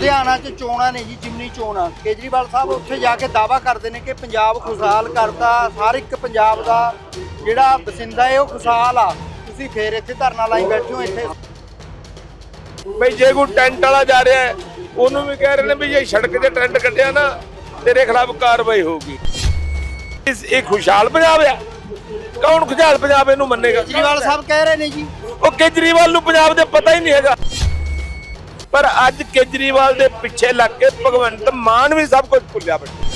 ਲੁਧਿਆਣਾ 'ਚ ਚੋਣਾਂ ਨੇ ਜੀ ਜਿਮਨੀ ਚੋਣਾਂ। ਕੇਜਰੀਵਾਲ ਸਾਹਿਬ ਉੱਥੇ ਜਾ ਕੇ ਦਾਵਾ ਕਰਦੇ ਨੇ ਕਿ ਪੰਜਾਬ ਖੁਸ਼ਹਾਲ ਕਰਤਾ ਹਰ ਇੱਕ ਪੰਜਾਬ ਦਾ ਜਿਹੜਾ ਬਸਿੰਦਾ ਹੈ ਉਹ ਖੁਸ਼ਹਾਲ ਆ। ਤੁਸੀਂ ਫੇਰ ਇੱਥੇ ਧਰਨਾ ਲਾਈ ਬੈਠੇ ਹੋ ਇੱਥੇ। ਬਈ ਜੇ ਕੋਈ ਟੈਂਟ ਵਾਲਾ ਜਾ ਰਿਹਾ ਹੈ ਉਹਨੂੰ ਵੀ ਕਹਿ ਰਹੇ ਨੇ ਵੀ ਜੇ ਸੜਕ ਤੇ ਟੈਂਟ ਕੱਢਿਆ ਨਾ ਤੇਰੇ ਖਿਲਾਫ ਕਾਰਵਾਈ ਹੋਊਗੀ। ਇਸ ਇਹ ਖੁਸ਼ਹਾਲ ਪੰਜਾਬ ਆ। ਕੌਣ ਖੁਸ਼ਹਾਲ ਪੰਜਾਬ ਇਹਨੂੰ ਮੰਨੇਗਾ? ਕੇਜਰੀਵਾਲ ਸਾਹਿਬ ਕਹਿ ਰਹੇ ਨੇ ਜੀ। ਉਹ ਕੇਜਰੀਵਾਲ ਨੂੰ ਪੰਜਾਬ ਦੇ ਪਤਾ ਹੀ ਨਹੀਂ ਹੈਗਾ। ਪਰ ਅੱਜ ਕੇਜਰੀਵਾਲ ਦੇ ਪਿੱਛੇ ਲੱਗ ਕੇ ਭਗਵੰਤ ਮਾਨ ਵੀ ਸਭ ਕੁਝ ਭੁੱਲਿਆ ਬੈਠਾ।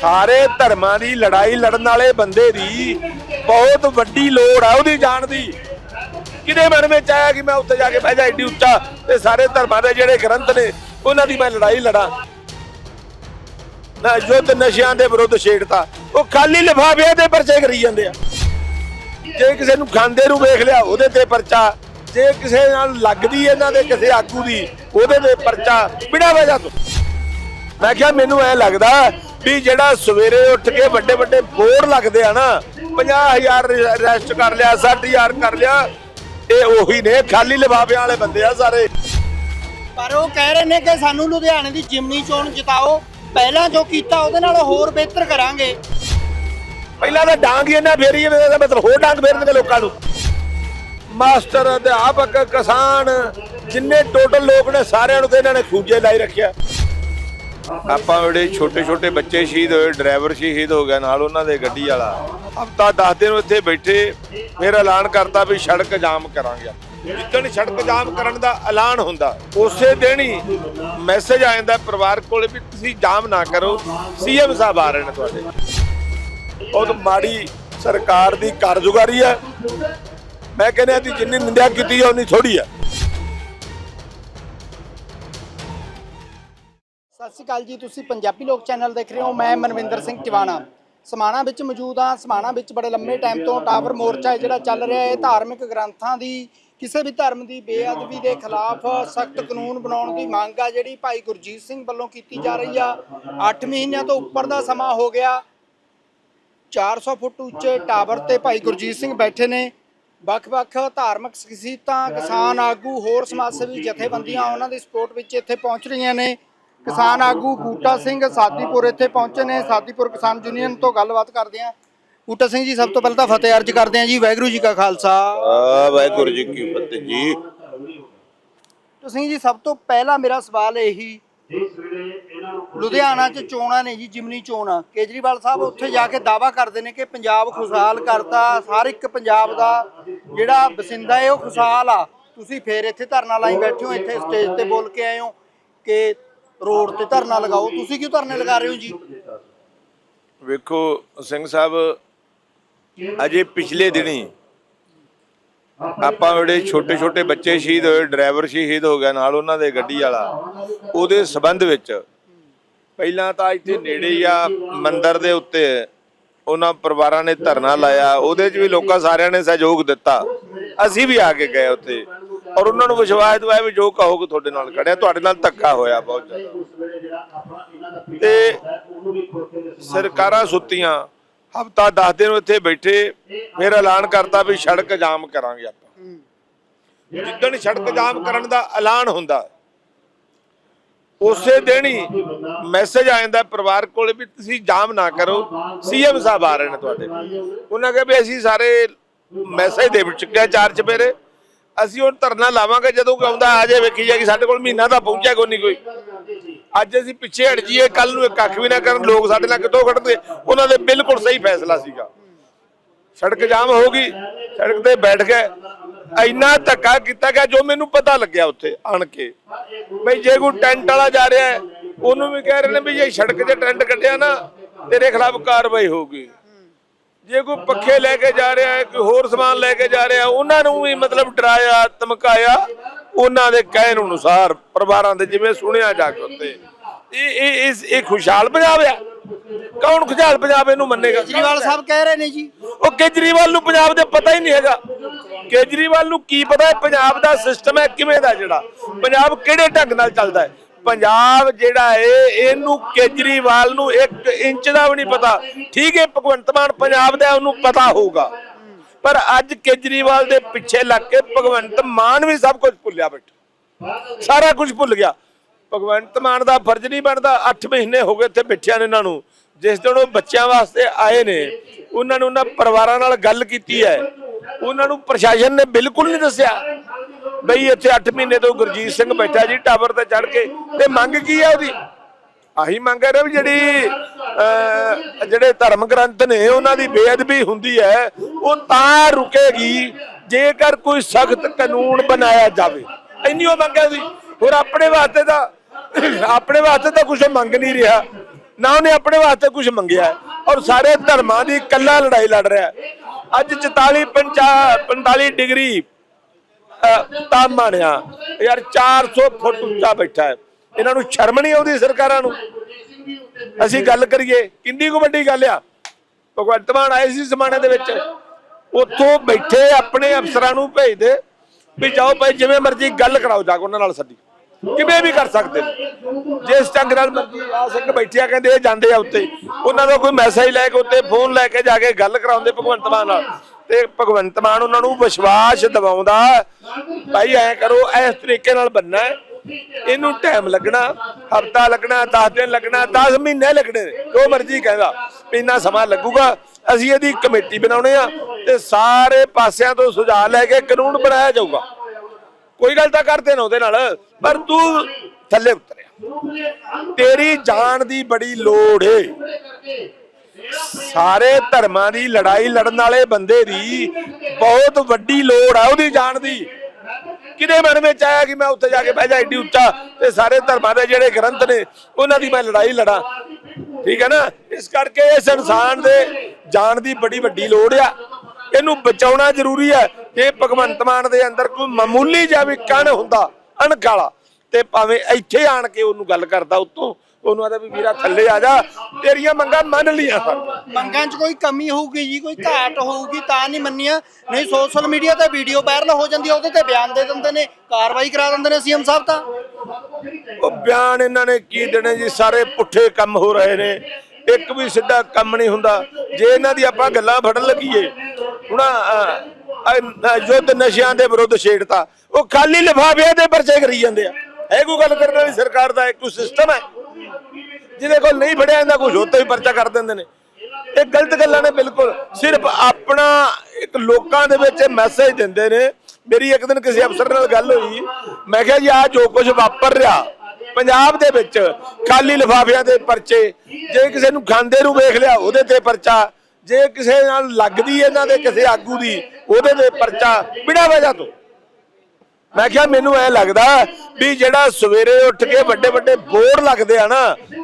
ਸਾਰੇ ਧਰਮਾਂ ਦੀ ਲੜਾਈ ਲੜਨ ਵਾਲੇ ਬੰਦੇ ਦੀ ਬਹੁਤ ਵੱਡੀ ਲੋੜ ਆ ਉਹਦੀ ਜਾਣ ਦੀ। ਕਿਹਦੇ ਮਨ ਵਿੱਚ ਆਇਆ ਕਿ ਮੈਂ ਉੱਥੇ ਜਾ ਕੇ ਬਹਿ ਜਾ ਏਡੀ ਉੱਚਾ ਤੇ ਸਾਰੇ ਧਰਮਾਂ ਦੇ ਜਿਹੜੇ ਗ੍ਰੰਥ ਨੇ, ਉਹਨਾਂ ਦੀ ਮੈਂ ਲੜਾਈ ਲੜਾਂ। ਨਾ ਯੁੱਧ ਨਸ਼ਿਆਂ ਦੇ ਵਿਰੁੱਧ ਛੇੜਤਾ, ਉਹ ਖਾਲੀ ਲਿਫਾਫਿਆਂ ਦੇ ਪਰਚੇ ਕਰੀ ਜਾਂਦੇ ਆ। ਜੇ ਕਿਸੇ ਨੂੰ ਖਾਂਦੇ ਨੂੰ ਵੇਖ ਲਿਆ, ਉਹਦੇ ਤੇ ਪਰਚਾ ਜੇ ਕਿਸੇ ਨਾਲ ਲੱਗਦੀ ਇਹਨਾਂ ਦੇ ਕਿਸੇ ਆਗੂ ਦੀ ਉਹਦੇ ਤੇ ਪਰਚਾ ਬਿੜਾ ਵਜ੍ਹਾ ਤੋਂ। ਮੈਂ ਕਿਹਾ ਮੈਨੂੰ ਐ ਲੱਗਦਾ ਵੀ ਜਿਹੜਾ ਸਵੇਰੇ ਉੱਠ ਕੇ ਵੱਡੇ ਵੱਡੇ ਬੋਰਡ ਲੱਗਦੇ ਆ ਨਾ 50000 ਅਰੈਸਟ ਕਰ ਲਿਆ 60000 ਕਰ ਲਿਆ ਇਹ ਉਹੀ ਨੇ ਖਾਲੀ ਲਿਫਾਫਿਆਂ ਵਾਲੇ ਬੰਦੇ ਆ ਸਾਰੇ। ਪਰ ਉਹ ਕਹਿ ਰਹੇ ਨੇ ਕਿ ਸਾਨੂੰ ਲੁਧਿਆਣੇ ਦੀ ਜਿਮਨੀ ਚੋਣ ਜਿਤਾਓ ਪਹਿਲਾਂ ਜੋ ਕੀਤਾ ਉਹਦੇ ਨਾਲ ਹੋਰ ਬਿਹਤਰ ਕਰਾਂਗੇ। ਪਹਿਲਾਂ ਤਾਂ ਡਾਂਗ ਹੀ ਇਹਨਾਂ ਫੇਰੀ ਮਤਲਬ ਹੋਰ ਡਾਂਗ ਫੇਰਨਗੇ ਲੋਕਾਂ ਨੂੰ। ਮਾਸਟਰ ਅਧਿਆਪਕ ਕਿਸਾਨ, ਜਿੰਨੇ ਟੋਟਲ ਲੋਕ ਨੇ ਸਾਰਿਆਂ ਨੂੰ ਤੇ ਇਹਨਾਂ ਨੇ ਖੂਜੇ ਲਾਈ ਰੱਖਿਆ। ਆਪਾਂ ਜਿਹੜੇ ਛੋਟੇ ਛੋਟੇ ਬੱਚੇ ਸ਼ਹੀਦ ਹੋਏ, ਡਰਾਈਵਰ ਸ਼ਹੀਦ ਹੋ ਗਿਆ, ਨਾਲ ਉਹਨਾਂ ਦੇ ਗੱਡੀ ਵਾਲਾ। ਹਫਤਾ 10 ਦਿਨ ਇੱਥੇ ਬੈਠੇ, ਫਿਰ ਐਲਾਨ ਕਰਤਾ ਵੀ ਸੜਕ ਜਾਮ ਕਰਾਂਗੇ ਜਿੱਦਣ ਸੜਕ ਜਾਮ ਕਰਨ ਦਾ ਐਲਾਨ ਹੁੰਦਾ, ਉਸੇ ਦਿਨ ਹੀ ਮੈਸੇਜ ਆ ਜਾਂਦਾ ਪਰਿਵਾਰ ਕੋਲੇ ਵੀ ਤੁਸੀਂ ਜਾਮ ਨਾ ਕਰੋ। ਸੀਐਮ ਸਾਹਿਬ ਆ ਰਹੇ ਨੇ ਤੁਹਾਡੇ। ਬਹੁਤ ਮਾੜੀ ਸਰਕਾਰ ਦੀ ਕਾਰਜੁਗਾਰੀ ਹੈ। ਮੈਂ ਕਹਿੰਦਾ ਕਿ ਜਿੰਨੀ ਨਿੰਦਿਆ ਕੀਤੀ ਹੈ ਉਨੀ ਥੋੜੀ ਹੈ ਸਤਿ ਸ਼੍ਰੀ ਅਕਾਲ ਜੀ, ਤੁਸੀਂ ਪੰਜਾਬੀ ਲੋਕ ਚੈਨਲ ਦੇਖ ਰਹੇ ਹੋ, ਮੈਂ ਮਨਵਿੰਦਰ ਸਿੰਘ ਟਿਵਾਣਾ। ਸਮਾਣਾ ਵਿੱਚ ਮੌਜੂਦ ਹਾਂ, ਸਮਾਣਾ ਵਿੱਚ ਬੜੇ ਲੰਮੇ ਟਾਈਮ ਤੋਂ ਟਾਵਰ ਮੋਰਚਾ ਹੈ, ਜਿਹੜਾ ਚੱਲ ਰਿਹਾ ਹੈ ਧਾਰਮਿਕ ਗ੍ਰੰਥਾਂ ਦੀ, ਕਿਸੇ ਵੀ ਧਰਮ ਦੀ ਬੇਅਦਬੀ ਦੇ ਖਿਲਾਫ ਸਖਤ ਕਾਨੂੰਨ ਬਣਾਉਣ ਦੀ ਮੰਗ ਆ, ਜਿਹੜੀ ਭਾਈ ਗੁਰਜੀਤ ਸਿੰਘ ਵੱਲੋਂ ਕੀਤੀ ਜਾ ਰਹੀ ਆ। 8 ਮਹੀਨਿਆਂ ਤੋਂ ਉੱਪਰ ਦਾ ਸਮਾਂ ਹੋ ਗਿਆ। 400 ਫੁੱਟ ਉੱਚੇ ਟਾਵਰ ਤੇ ਭਾਈ ਗੁਰਜੀਤ ਸਿੰਘ ਬੈਠੇ ਨੇ। ਵੱਖ-ਵੱਖ ਧਾਰਮਿਕ ਸ਼ਖਸੀਅਤਾਂ ਕਿਸਾਨ ਆਗੂ ਹੋਰ ਸਮਾਜ ਸੇਵੀ ਜਥੇਬੰਦੀਆਂ ਉਹਨਾਂ ਦੀ ਸਪੋਰਟ ਵਿੱਚ ਇੱਥੇ ਪਹੁੰਚ ਰਹੀਆਂ ਨੇ। ਕਿਸਾਨ ਆਗੂ ਬੂਟਾ ਸਿੰਘ ਸਾਦੀਪੁਰ ਇੱਥੇ ਪਹੁੰਚੇ ਨੇ। ਸਾਦੀਪੁਰ ਕਿਸਾਨ ਯੂਨੀਅਨ ਤੋਂ ਗੱਲਬਾਤ ਕਰਦੇ ਹਾਂ। ਬੂਟਾ ਸਿੰਘ ਜੀ ਸਭ ਤੋਂ ਪਹਿਲਾਂ ਤਾਂ ਫਤਿਹ ਅਰਜ ਕਰਦੇ ਹਾਂ ਜੀ। ਵਾਹਿਗੁਰੂ ਜੀ ਕਾ ਖਾਲਸਾ। ਆ ਵਾਹਿਗੁਰੂ ਜੀ ਕੀ ਫਤਿਹ ਜੀ। ਤੁਸੀਂ ਜੀ ਸਭ ਤੋਂ ਪਹਿਲਾਂ ਮੇਰਾ ਸਵਾਲ ਇਹੀ ਲੁਧਿਆਣਾ 'ਚ ਚੋਣਾਂ ਨੇ ਜੀ, ਜਿਮਨੀ ਚੋਣਾਂ। ਕੇਜਰੀਵਾਲ ਸਾਹਿਬ ਉੱਥੇ ਜਾ ਕੇ ਦਾਵਾ ਕਰਦੇ ਨੇ ਕਿ ਪੰਜਾਬ ਖੁਸ਼ਹਾਲ ਕਰਤਾ, ਹਰ ਇੱਕ ਪੰਜਾਬ ਦਾ ਜਿਹੜਾ ਬਸਿੰਦਾ ਹੈ ਉਹ ਖੁਸ਼ਹਾਲ ਆ। ਤੁਸੀਂ ਫੇਰ ਇੱਥੇ ਧਰਨਾ ਲਾਈ ਬੈਠੇ ਹੋ, ਇੱਥੇ ਸਟੇਜ ਤੇ ਬੋਲ ਕੇ ਆਏ ਹੋ ਕਿ ਰੋਡ ਤੇ ਧਰਨਾ ਲਗਾਓ। ਤੁਸੀਂ ਕਿਉਂ ਧਰਨੇ ਲਗਾ ਰਹੇ ਹੋ ਜੀ? ਵੇਖੋ, ਸਿੰਘ ਸਾਹਿਬ, ਅਜੇ ਪਿਛਲੇ ਦਿਨੀ ਆਪਾਂ ਜਿਹੜੇ ਛੋਟੇ ਛੋਟੇ ਬੱਚੇ ਸ਼ਹੀਦ ਹੋਏ, ਡਰਾਈਵਰ ਸ਼ਹੀਦ ਹੋ ਗਿਆ, ਨਾਲ ਉਹਨਾਂ ਦੇ ਗੱਡੀ ਵਾਲਾ, ਉਹਦੇ ਸਬੰਧ ਵਿੱਚ ਪਹਿਲਾਂ ਤਾਂ ਇੱਥੇ ਨੇੜੇ ਹੀ ਆ, ਮੰਦਿਰ ਦੇ ਉੱਤੇ। ਉਹਨਾਂ ਪਰਿਵਾਰਾਂ ਨੇ ਧਰਨਾ ਲਾਇਆ, ਉਹਦੇ 'ਚ ਵੀ ਲੋਕਾਂ ਸਾਰਿਆਂ ਨੇ ਸਹਿਯੋਗ ਦਿੱਤਾ। ਅਸੀਂ ਵੀ ਆ ਕੇ ਗਏ ਉੱਥੇ। ਔਰ ਉਹਨਾਂ ਨੂੰ ਵਿਸ਼ਵਾਸ ਦਿਵਾਇਆ ਵੀ ਜੋ ਕਹੋਗੇ ਤੁਹਾਡੇ ਨਾਲ ਖੜਿਆ ਤੁਹਾਡੇ ਨਾਲ ਧੱਕਾ ਹੋਇਆ ਬਹੁਤ ਜ਼ਿਆਦਾ। ਤੇ ਸਰਕਾਰਾਂ ਸੁੱਤੀਆਂ। ਹਫਤਾ 10 ਦਿਨ ਉੱਥੇ ਬੈਠੇ। ਫਿਰ ਐਲਾਨ ਕਰਤਾ ਵੀ ਸੜਕ ਜਾਮ ਕਰਾਂਗੇ ਆਪਾਂ। ਜਿੱਦਣ ਸੜਕ ਜਾਮ ਕਰਨ ਦਾ ਐਲਾਨ ਹੁੰਦਾ ਉਸੇ ਦਿਨ ਹੀ ਮੈਸੇਜ ਆ ਜਾਂਦਾ ਪਰਿਵਾਰ ਕੋਲੇ ਵੀ ਤੁਸੀਂ ਜਾਮ ਨਾ ਕਰੋ। ਸੀਐਮ ਸਾਹਿਬ ਆ ਰਹੇ ਨੇ ਤੁਹਾਡੇ। ਉਹਨਾਂ ਕਹੇ ਵੀ ਅਸੀਂ ਸਾਰੇ ਮੈਸੇਜ ਦੇ ਚੁੱਕਿਆ ਚਾਰ ਚਪੇਰੇ ਅਸੀਂ ਹੁਣ ਧਰਨਾ ਲਾਵਾਂਗੇ ਜਦੋਂ ਕੋਈ ਆਉਂਦਾ ਆ ਜਾਏ, ਵੇਖੀ ਜਾਏਗੀ, ਸਾਡੇ ਕੋਲ ਮਹੀਨਾ ਤਾਂ ਪਹੁੰਚਿਆ ਕੋਈ ਨਹੀਂ ਕੋਈ। ਅੱਜ ਅਸੀਂ ਪਿੱਛੇ ਹਟ ਜਾਈਏ ਕੱਲ ਨੂੰ ਇਹ ਕੱਖ ਵੀ ਨਾ ਕਰਨ, ਲੋਕ ਸਾਡੇ ਨਾਲ ਕਿੱਥੋਂ ਖੜਦੇ ਉਹਨਾਂ ਦੇ ਬਿਲਕੁਲ ਸਹੀ ਫੈਸਲਾ ਸੀਗਾ। ਸੜਕ ਜਾਮ ਹੋ ਗਈ, ਸੜਕ ਤੇ ਬੈਠ ਗਏ। ਇੰਨਾ ਧੱਕਾ ਕੀਤਾ ਗਿਆ ਜੋ ਮੈਨੂੰ ਪਤਾ ਲੱਗਿਆ ਉੱਥੇ ਆਣ ਕੇ। ਬਈ ਜੇ ਕੋਈ ਟੈਂਟ ਵਾਲਾ ਜਾ ਰਿਹਾ ਹੈ, ਉਹਨੂੰ ਵੀ ਕਹਿ ਰਹੇ ਨੇ ਵੀ ਜੇ ਸੜਕ ਤੇ ਟੈਂਟ ਕੱਢਿਆ ਨਾ, ਤੇਰੇ ਖਿਲਾਫ ਕਾਰਵਾਈ ਹੋਊਗੀ। ਜੇ ਕੋਈ ਪੱਖੇ ਲੈ ਕੇ ਜਾ ਰਿਹਾ ਹੈ, ਕੋਈ ਹੋਰ ਸਮਾਨ ਲੈ ਕੇ ਜਾ ਰਿਹਾ, ਉਹਨਾਂ ਨੂੰ ਵੀ ਮਤਲਬ ਡਰਾਇਆ, ਧਮਕਾਇਆ, ਉਹਨਾਂ ਦੇ ਕਹਿਣ ਅਨੁਸਾਰ ਪਰਿਵਾਰਾਂ ਦੇ ਜਿਵੇਂ ਸੁਣਿਆ ਜਾ ਕੇ ਉੱਤੇ ਇਹ ਇਹ ਇਹ ਖੁਸ਼ਹਾਲ ਪੰਜਾਬ ਆ। ਕੌਣ ਖੁਸ਼ਹਾਲ ਪੰਜਾਬ ਇਹਨੂੰ ਮੰਨੇਗਾ? ਕੇਜਰੀਵਾਲ ਸਾਹਿਬ ਕਹਿ ਰਹੇ ਨੇ ਜੀ। ਉਹ ਕੇਜਰੀਵਾਲ ਨੂੰ ਪੰਜਾਬ ਦੇ ਪਤਾ ਹੀ ਨਹੀਂ ਹੈਗਾ। ਕੇਜਰੀਵਾਲ ਨੂੰ ਕੀ ਪਤਾ ਹੈ ਪੰਜਾਬ ਦਾ ਸਿਸਟਮ ਹੈ ਕਿਵੇਂ ਦਾ ਜਿਹੜਾ? ਪੰਜਾਬ ਕਿਹੜੇ ਢੰਗ ਨਾਲ ਚੱਲਦਾ ਹੈ? ਪੰਜਾਬ ਜਿਹੜਾ ਏ ਇਹਨੂੰ ਕੇਜਰੀਵਾਲ ਨੂੰ 1 ਇੰਚ ਦਾ ਵੀ ਨਹੀਂ ਪਤਾ। ਠੀਕ ਹੈ ਭਗਵੰਤ ਮਾਨ ਪੰਜਾਬ ਦਾ ਉਹਨੂੰ ਪਤਾ ਹੋਊਗਾ। ਪਰ ਅੱਜ ਕੇਜਰੀਵਾਲ ਦੇ ਪਿੱਛੇ ਲੱਗ ਕੇ ਭਗਵੰਤ ਮਾਨ ਵੀ ਸਭ ਕੁਝ ਭੁੱਲਿਆ ਬੈਠਾ। ਸਾਰਾ ਕੁਝ ਭੁੱਲ ਗਿਆ। ਭਗਵੰਤ ਮਾਨ ਦਾ ਫਰਜ਼ ਨਹੀਂ ਬਣਦਾ 8 ਮਹੀਨੇ ਹੋ ਗਏ ਇੱਥੇ ਬੈਠਿਆਂ ਨੇ ਇਹਨਾਂ ਨੂੰ। ਜਿਸ ਦਿਨ ਉਹ ਬੱਚਿਆਂ ਵਾਸਤੇ ਆਏ ਨੇ, ਉਹਨਾਂ ਨੂੰ ਉਹਨਾਂ ਪਰਿਵਾਰਾਂ ਨਾਲ ਗੱਲ ਕੀਤੀ ਹੈ। ਉਹਨਾਂ ਨੂੰ ਪ੍ਰਸ਼ਾਸਨ ਨੇ ਬਿਲਕੁਲ ਨਹੀਂ ਦੱਸਿਆ ਬਈ ਇੱਥੇ 8 ਮਹੀਨੇ ਤੋਂ ਗੁਰਜੀਤ ਸਿੰਘ ਬੈਠਾ ਜੀ ਟਾਵਰ ਤੇ ਚੜ ਕੇ। ਤੇ ਮੰਗ ਕੀ ਹੈ ਉਹਦੀ? ਆਹੀ ਮੰਗ ਹੈ ਵੀ ਜਿਹੜੀ ਜਿਹੜੇ ਧਰਮ ਗ੍ਰੰਥ ਨੇ, ਉਹਨਾਂ ਦੀ ਬੇਅਦਬੀ ਹੁੰਦੀ ਹੈ, ਉਹ ਤਾਂ ਰੁਕੇਗੀ ਜੇਕਰ ਕੋਈ ਸਖਤ ਕਾਨੂੰਨ ਬਣਾਇਆ ਜਾਵੇ। ਇੰਨੀ ਉਹ ਮੰਗ ਹੈ ਸੀ ਹੋਰ ਆਪਣੇ ਵਾਸਤੇ ਤਾਂ ਆਪਣੇ ਵਾਸਤੇ ਤਾਂ ਕੁਝ ਮੰਗ ਨਹੀਂ ਰਿਹਾ। ਨਾ ਉਹਨੇ ਆਪਣੇ ਵਾਸਤੇ ਕੁਝ ਮੰਗਿਆ। ਔਰ ਸਾਰੇ ਧਰਮਾਂ ਦੀ ਇਕੱਲਾ ਲੜਾਈ ਲੜ ਰਿਹਾ। ਅੱਜ 44 50 45 ਡਿਗਰੀ ਤਾਪਮਾਨ ਆ ਯਾਰ 400 ਫੁੱਟ ਉੱਚਾ ਬੈਠਾ ਹੈ। ਇਹਨਾਂ ਨੂੰ ਸ਼ਰਮ ਨਹੀਂ ਆਉਂਦੀ ਸਰਕਾਰਾਂ ਨੂੰ? ਅਸੀਂ ਗੱਲ ਕਰੀਏ। ਕਿੰਨੀ ਕੁ ਵੱਡੀ ਗੱਲ ਆ? ਭਗਵੰਤ ਮਾਨ ਆਏ ਸੀ ਜ਼ਮਾਨੇ ਦੇ ਵਿੱਚ। ਉੱਥੋਂ ਬੈਠੇ ਆਪਣੇ ਅਫਸਰਾਂ ਨੂੰ ਭੇਜਦੇ ਵੀ ਜਾਓ ਭਾਈ, ਜਿਵੇਂ ਮਰਜ਼ੀ ਗੱਲ ਕਰਾਓ ਜਾ ਕੇ ਉਹਨਾਂ ਨਾਲ ਸਾਡੀ। ਕਿਵੇਂ ਵੀ ਕਰ ਸਕਦੇ ਨੇ। ਜਿਸ ਢੰਗ ਨਾਲ ਮਰਜ਼ੀ ਆ ਸਿੰਘ ਬੈਠਿਆ, ਕਹਿੰਦੇ ਇਹ ਜਾਂਦੇ ਆ ਉੱਤੇ। ਉਹਨਾਂ ਦਾ ਕੋਈ ਮੈਸੇਜ ਲੈ ਕੇ ਉੱਤੇ ਫੋਨ ਲੈ ਕੇ ਜਾ ਕੇ ਗੱਲ ਕਰਾਉਂਦੇ ਭਗਵੰਤ ਮਾਨ ਨਾਲ। ਤੇ ਭਗਵੰਤ ਮਾਨ ਉਹਨਾਂ ਨੂੰ ਵਿਸ਼ਵਾਸ ਦਿਵਾਉਂਦਾ ਭਾਈ, ਐ ਕਰੋ, ਇਸ ਤਰੀਕੇ ਨਾਲ ਬੰਨਾ ਇਹਨੂੰ ਟਾਈਮ ਲੱਗਣਾ, ਹਫਤਾ ਲੱਗਣਾ 10 ਦਿਨ ਲੱਗਣਾ 10 ਮਹੀਨੇ ਲੱਗਣੇ ਜੋ ਮਰਜ਼ੀ ਕਹਿੰਦਾ। ਇੰਨਾ ਸਮਾਂ ਲੱਗੂਗਾ। ਅਸੀਂ ਇਹਦੀ ਕਮੇਟੀ ਬਣਾਉਣੇ ਆ ਤੇ ਸਾਰੇ ਪਾਸਿਆਂ ਤੋਂ ਸੁਝਾਅ ਲੈ ਕੇ ਕਾਨੂੰਨ ਬਣਾਇਆ ਜਾਊਗਾ। ਕੋਈ ਗੱਲ ਤਾਂ ਕਰਦੇ ਨਾ ਉਹਦੇ ਨਾਲ, ਪਰ ਤੂੰ ਥੱਲੇ ਉਤਰਿਆ। ਤੇਰੀ ਜਾਨ ਦੀ ਬੜੀ ਲੋੜ ਏ। ਸਾਰੇ ਧਰਮਾਂ ਦੀ ਲੜਾਈ ਲੜਨ ਵਾਲੇ ਬੰਦੇ ਦੀ ਬਹੁਤ ਵੱਡੀ ਲੋੜ ਆ ਉਹਦੀ ਜਾਨ ਦੀ। ਕਿਹਦੇ ਮਨ ਵਿੱਚ ਆਇਆ ਕਿ ਮੈਂ ਉੱਥੇ ਜਾ ਕੇ ਬਹਿ ਜਾ ਏਡੀ ਉੱਚਾ ਤੇ ਸਾਰੇ ਧਰਮਾਂ ਦੇ ਜਿਹੜੇ ਗ੍ਰੰਥ ਨੇ, ਉਹਨਾਂ ਦੀ ਮੈਂ ਲੜਾਈ ਲੜਾਂ। ਠੀਕ ਹੈ ਨਾ? ਇਸ ਕਰਕੇ ਇਸ ਇਨਸਾਨ ਦੇ ਜਾਨ ਦੀ ਬੜੀ ਵੱਡੀ ਲੋੜ ਆ। ਇਹਨੂੰ ਬਚਾਉਣਾ ਜ਼ਰੂਰੀ ਹੈ ਇਹ ਭਗਵੰਤ ਮਾਨ ਦੇ ਅੰਦਰ ਕੋਈ ਮਾਮੂਲੀ ਜਿਹਾ ਵੀ ਕਣ ਹੁੰਦਾ ਅਣਖ ਵਾਲਾ ਤੇ ਭਾਵੇਂ ਇੱਥੇ ਆਣ ਕੇ ਉਹਨੂੰ ਗੱਲ ਕਰਦਾ ਉਤੋਂ ਉਹਨੂੰ ਆਦਾ ਵੀ ਵੀਰਾ ਥੱਲੇ ਆ ਜਾ ਤੇਰੀਆਂ ਮੰਗਾਂ ਮੰਨ ਲੀਆਂ ਮੰਗਾਂ 'ਚ ਕੋਈ ਕਮੀ ਹੋਊਗੀ ਜੀ ਕੋਈ ਘਾਟ ਹੋਊਗੀ ਤਾਂ ਨਹੀਂ ਮੰਨੀਆਂ ਨਹੀਂ ਸੋਸ਼ਲ ਮੀਡੀਆ ਤੇ ਵੀਡੀਓ ਵਾਇਰਲ ਹੋ ਜਾਂਦੀ ਉਹਦੇ ਤੇ ਬਿਆਨ ਦੇ ਦਿੰਦੇ ਨੇ ਕਾਰਵਾਈ ਕਰਾ ਦਿੰਦੇ ਨੇ ਸੀਐਮ ਸਾਹਿਬ ਤਾਂ। ਉਹ ਬਿਆਨ ਇਹਨਾਂ ਨੇ ਕੀ ਦੇਣੇ ਜੀ ਸਾਰੇ ਪੁੱਠੇ ਕੰਮ ਹੋ ਰਹੇ ਨੇ ਇੱਕ ਵੀ ਸਿੱਧਾ ਕੰਮ ਨਹੀਂ ਹੁੰਦਾ ਜੇ ਇਹਨਾਂ ਦੀ ਆਪਾਂ ਗੱਲਾਂ ਫੜਨ ਲੱਗੀਏ ਹੁਣ ਯੁੱਧ ਨਸ਼ਿਆਂ ਦੇ ਵਿਰੁੱਧ ਛੇੜਤਾ, ਉਹ ਖਾਲੀ ਲਿਫਾਫਿਆਂ ਦੇ ਪਰਚੇ ਕਰੀ ਜਾਂਦੇ ਆ। ਇਹ ਕੋਈ ਗੱਲ ਕਰਨ ਵਾਲੀ ਸਰਕਾਰ ਦਾ ਇੱਕ ਸਿਸਟਮ ਹੈ। ਜਿਹਦੇ ਕੋਲ ਨਹੀਂ ਫੜਿਆ ਜਾਂਦਾ ਕੁਝ ਤੋਂ ਹੀ ਪਰਚਾ ਕਰ ਦਿੰਦੇ ਨੇ। ਇਹ ਗਲਤ ਗੱਲਾਂ ਨੇ ਬਿਲਕੁਲ। ਸਿਰਫ ਆਪਣਾ ਇੱਕ ਲੋਕਾਂ ਦੇ ਵਿੱਚ ਮੈਸੇਜ ਦਿੰਦੇ ਨੇ। ਮੇਰੀ ਇੱਕ ਦਿਨ ਕਿਸੇ ਅਫਸਰ ਨਾਲ ਗੱਲ ਹੋਈ। ਮੈਂ ਕਿਹਾ ਜੀ ਆ ਜੋ ਕੁਝ ਵਾਪਰ ਰਿਹਾ, ਪੰਜਾਬ ਦੇ ਵਿੱਚ ਖਾਲੀ ਲਿਫਾਫਿਆਂ ਦੇ ਪਰਚੇ, ਜੇ ਕਿਸੇ ਨੂੰ ਖਾਂਦੇ ਨੂੰ ਵੇਖ ਲਿਆ, ਉਹਦੇ ਤੇ ਪਰਚਾ ਜੇ ਕਿਸੇ ਨਾਲ ਲੱਗਦੀ ਇਹਨਾਂ ਦੇ ਕਿਸੇ ਆਗੂ ਦੀ, ਉਹਦੇ ਤੇ ਪਰਚਾ ਬਿਨਾਂ ਵਜ੍ਹਾ ਤੋਂ। ਮੈਂ ਕਿਹਾ ਮੈਨੂੰ ਐ ਲੱਗਦਾ ਵੀ ਜਿਹੜਾ ਸਵੇਰੇ ਉੱਠ ਕੇ ਵੱਡੇ ਵੱਡੇ ਬੋਰਡ ਲੱਗਦੇ ਆ ਨਾ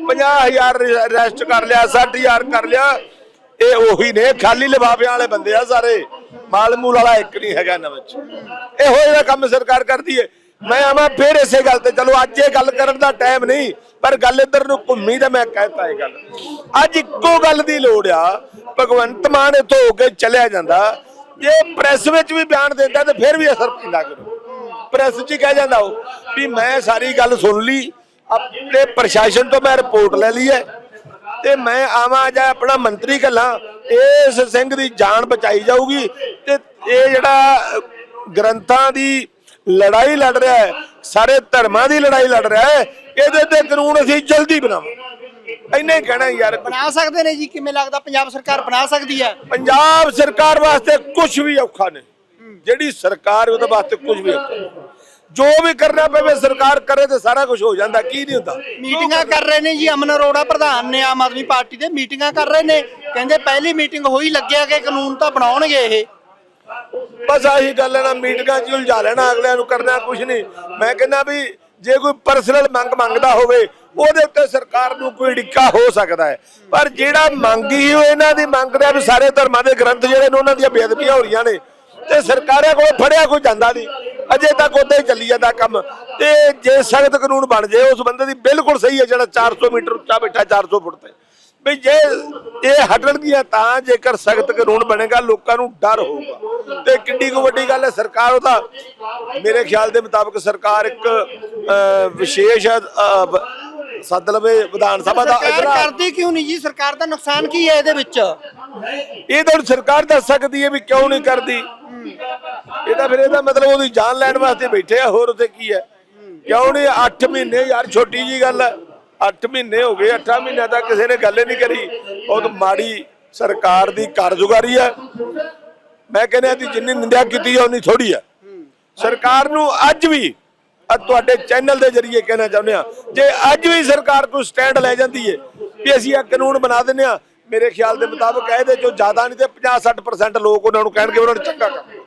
50000 ਰੈਸਟ ਕਰ ਲਿਆ 60000 ਕਰ ਲਿਆ, ਇਹ ਉਹੀ ਨੇ, ਖਾਲੀ ਲਿਫਾਫਿਆਂ ਵਾਲੇ ਬੰਦੇ ਆ ਸਾਰੇ। ਮਾਲ ਮੂਲ ਵਾਲਾ ਇੱਕ ਨਹੀਂ ਹੈਗਾ ਇਹਨਾਂ ਵਿੱਚ। ਇਹੋ ਜਿਹਾ ਕੰਮ ਸਰਕਾਰ ਕਰਦੀ ਏ ਮੈਂ ਆਵਾਂ ਫਿਰ ਇਸੇ ਗੱਲ ਤੇ। ਚਲੋ, ਅੱਜ ਇਹ ਗੱਲ ਕਰਨ ਦਾ ਟਾਈਮ ਨਹੀਂ, ਪਰ ਗੱਲ ਇੱਧਰ ਨੂੰ ਘੁੰਮੀ ਤੇ ਮੈਂ ਕਹਿਤਾ ਇਹ ਗੱਲ। ਅੱਜ ਇੱਕੋ ਗੱਲ ਦੀ ਲੋੜ ਆ, ਭਗਵੰਤ ਮਾਨ ਇੱਥੋਂ ਹੋ ਕੇ ਚਲਿਆ ਜਾਂਦਾ। ਜੇ ਪ੍ਰੈਸ ਵਿੱਚ ਵੀ ਬਿਆਨ ਦਿੰਦਾ ਤੇ ਫਿਰ ਵੀ ਅਸਰ ਪੈਂਦਾ ਕਰੋ ਪ੍ਰੈਸ 'ਚ ਹੀ ਕਹਿ ਜਾਂਦਾ ਉਹ ਵੀ ਮੈਂ ਸਾਰੀ ਗੱਲ ਸੁਣ ਲਈ, ਆਪਣੇ ਪ੍ਰਸ਼ਾਸਨ ਤੋਂ ਮੈਂ ਰਿਪੋਰਟ ਲੈ ਲਈ ਹੈ। ਤੇ ਮੈਂ ਆਵਾਂ ਜਾਂ ਆਪਣਾ ਮੰਤਰੀ ਕੱਲਾ ਇਸ ਸਿੰਘ ਦੀ ਜਾਨ ਬਚਾਈ ਜਾਊਗੀ। ਤੇ ਇਹ ਜਿਹੜਾ ਗ੍ਰੰਥਾਂ ਦੀ ਲੜਾਈ ਲੜ ਰਿਹਾ ਹੈ ਸਾਰੇ ਧਰਮਾਂ ਦੀ ਲੜਾਈ ਲੜ ਰਿਹਾ ਹੈ ਇਹਦੇ ਤੇ ਕਾਨੂੰਨ ਅਸੀਂ ਜਲਦੀ ਬਣਾਵਾਂਗੇ। ਇੰਨੇ ਕਹਿਣਾ ਯਾਰ। ਬਣਾ ਸਕਦੇ ਨੇ ਜੀ ਕਿਵੇਂ ਲੱਗਦਾ ਪੰਜਾਬ ਸਰਕਾਰ ਬਣਾ ਸਕਦੀ ਹੈ? ਪੰਜਾਬ ਸਰਕਾਰ ਵਾਸਤੇ ਕੁਝ ਵੀ ਔਖਾ ਨਹੀਂ। ਜਿਹੜੀ ਸਰਕਾਰ ਉਹਦੇ ਵਾਸਤੇ ਕੁਝ ਵੀ ਔਖਾ ਨਹੀਂ। ਜੋ ਵੀ ਕਰਨਾ ਪਵੇ ਸਰਕਾਰ ਕਰੇ ਤੇ ਸਾਰਾ ਕੁਝ ਹੋ ਜਾਂਦਾ ਕੀ ਨਹੀਂ ਹੁੰਦਾ। ਮੀਟਿੰਗਾਂ ਕਰ ਰਹੇ ਨੇ ਜੀ ਅਮਨ ਅਰੋੜਾ ਪ੍ਰਧਾਨ ਨੇ ਆਮ ਆਦਮੀ ਪਾਰਟੀ ਦੇ ਮੀਟਿੰਗਾਂ ਕਰ ਰਹੇ ਨੇ। ਕਹਿੰਦੇ ਪਹਿਲੀ ਮੀਟਿੰਗ ਹੋਈ ਲੱਗਿਆ ਕਿ ਕਾਨੂੰਨ ਤਾਂ ਬਣਾਉਣਗੇ ਇਹ। ਬਸ ਆਹੀ ਗੱਲ ਹੈ ਨਾ, ਮੀਟਿੰਗਾਂ 'ਚ ਉਲਝਾ ਲੈਣਾ, ਅਗਲਿਆਂ ਨੂੰ ਕਰਨਾ ਕੁਝ ਨਹੀਂ। ਮੈਂ ਕਹਿੰਦਾ ਵੀ ਜੇ ਕੋਈ ਪਰਸਨਲ ਮੰਗ ਮੰਗਦਾ ਹੋਵੇ, ਉਹਦੇ ਉੱਤੇ ਸਰਕਾਰ ਨੂੰ ਕੋਈ ਡਿੱਕਾ ਹੋ ਸਕਦਾ ਹੈ। ਪਰ ਜਿਹੜਾ ਮੰਗੀ ਉਹ ਇਹਨਾਂ ਦੀ ਮੰਗ ਰਿਹਾ ਵੀ ਸਾਰੇ ਧਰਮਾਂ ਦੇ ਗ੍ਰੰਥ ਜਿਹੜੇ ਨੇ, ਉਹਨਾਂ ਦੀਆਂ ਬੇਅਦਬੀਆਂ ਹੋ ਰਹੀਆਂ ਨੇ। ਤੇ ਸਰਕਾਰਾਂ ਕੋਲ ਫੜਿਆ ਕੋਈ ਜਾਂਦਾ ਨਹੀਂ। ਅਜੇ ਤੱਕ ਉਦਾਂ ਹੀ ਚੱਲੀ ਜਾਂਦਾ ਕੰਮ। ਤੇ ਜੇ ਸਖਤ ਕਾਨੂੰਨ ਬਣ ਜੇ, ਉਸ ਬੰਦੇ ਦੀ ਬਿਲਕੁਲ ਸਹੀ ਹੈ ਜਿਹੜਾ 400 ਮੀਟਰ ਉੱਚਾ ਬੈਠਾ 400 ਫੁੱਟ ਤੇ। ਵੀ ਜੇ ਇਹ ਹਟਣਗੀਆਂ ਤਾਂ ਜੇਕਰ ਸਖਤ ਕਾਨੂੰਨ ਬਣੇਗਾ ਲੋਕਾਂ ਨੂੰ ਡਰ ਹੋਊਗਾ। ਤੇ ਕਿੰਨੀ ਕੁ ਵੱਡੀ ਗੱਲ ਹੈ ਸਰਕਾਰ ਉਹਦਾ ਮੇਰੇ ਖਿਆਲ ਦੇ ਮੁਤਾਬਕ ਸਰਕਾਰ ਇੱਕ ਵਿਸ਼ੇਸ਼ ਸੱਦ ਲਵੇ ਵਿਧਾਨ ਸਭਾ ਦਾ ਸਰਕਾਰ ਅਜਲਾ ਕਰਦੀ ਕਿਉਂ ਨਹੀਂ ਜੀ? ਸਰਕਾਰ ਦਾ ਨੁਕਸਾਨ ਕੀ ਹੈ ਇਹਦੇ ਵਿੱਚ? ਇਹ ਤਾਂ ਸਰਕਾਰ ਦੱਸ ਸਕਦੀ ਹੈ ਵੀ ਕਿਉਂ ਨਹੀਂ ਕਰਦੀ। ਇਹ ਤਾਂ ਫਿਰ ਇਹਦਾ ਮਤਲਬ ਉਹਦੀ ਜਾਨ ਲੈਣ ਵਾਸਤੇ ਬੈਠੇ ਆ ਹੋਰ ਉੱਥੇ ਕੀ ਹੈ? ਕਿਉਂ ਨਹੀਂ? 8 ਮਹੀਨੇ ਯਾਰ ਛੋਟੀ ਜੀ ਗੱਲ ਹੈ। 8 ਮਹੀਨੇ ਹੋ ਗਏ 8 ਮਹੀਨਿਆਂ ਤੱਕ ਕਿਸੇ ਨੇ ਗੱਲ ਹੀ ਨਹੀਂ ਕਰੀ। ਬਹੁਤ ਮਾੜੀ ਸਰਕਾਰ ਦੀ ਕਾਰਜੁਕਾਰੀ ਹੈ ਮੈਂ ਕਹਿੰਦਾ ਦੀ ਜਿੰਨੀ ਨਿੰਦਿਆ ਕੀਤੀ ਹੈ ਉਨੀ ਥੋੜੀ ਹੈ ਸਰਕਾਰ ਨੂੰ ਅੱਜ ਵੀ ਤੁਹਾਡੇ ਚੈਨਲ ਦੇ ਜ਼ਰੀਏ ਕਹਿਣਾ ਚਾਹੁੰਦੇ ਆ। ਜੇ ਅੱਜ ਵੀ ਸਰਕਾਰ ਕੋਈ ਸਟੈਂਡ ਲੈ ਜਾਂਦੀ ਹੈ ਵੀ ਅਸੀਂ ਇਹ ਕਾਨੂੰਨ ਬਣਾ ਦਿੰਦੇ ਆ, ਮੇਰੇ ਖਿਆਲ ਦੇ ਮੁਤਾਬਕ ਇਹਦੇ ਚੋਂ ਜ਼ਿਆਦਾ ਨਹੀਂ ਤੇ 50-60% ਲੋਕ ਉਹਨਾਂ ਨੂੰ ਕਹਿਣਗੇ, ਉਹਨਾਂ ਨੇ ਚੰਗਾ ਕਰਤਾ